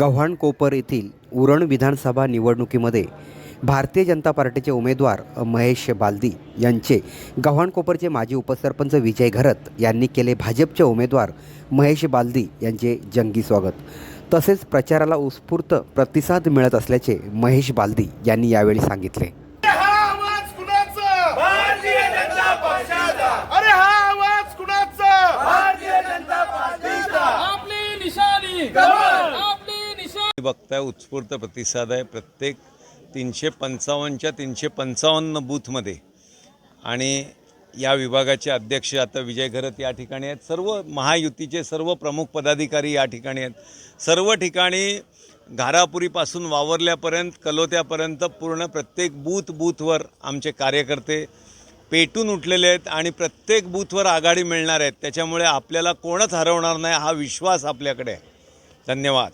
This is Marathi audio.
गव्हाणकोपर येथील उरण विधानसभा निवडणुकीमध्ये भारतीय जनता पार्टीचे उमेदवार महेश बालदी यांचे गव्हाणकोपरचे माजी उपसरपंच विजय घरत यांनी केले भाजपचे उमेदवार महेश बालदी यांचे जंगी स्वागत. तसेच प्रचाराला उत्स्फूर्त प्रतिसाद मिळत असल्याचे महेश बालदी यांनी यावेळी सांगितले हा आवाज कुणाचा भारतीय जनता पक्षाचा अरे हा आवाज कुणाचा भारतीय जनता पक्षाचा आपली निशाणी कमळ! आपली निशाणी बघताय उत्स्फूर्त प्रतिसाद आहे. प्रत्येक तीनशे पंचावन्नच्या तीनशे पंचावन्न बूथमध्ये आणि या विभागाचे अध्यक्ष आता विजय घरत या ठिकाणी आहेत. सर्व महायुतीचे सर्व प्रमुख पदाधिकारी या ठिकाणी आहेत. सर्व ठिकाणी घारापुरीपासून वावरल्यापर्यंत कलोत्यापर्यंत पूर्ण प्रत्येक बूथ बूथवर आमचे कार्यकर्ते पेटून उठलेले आहेत आणि प्रत्येक बूथवर आघाडी मिळणार आहेत. त्याच्यामुळे आपल्याला कोणच हरवणार नाही हा विश्वास आपल्याकडे आहे. धन्यवाद.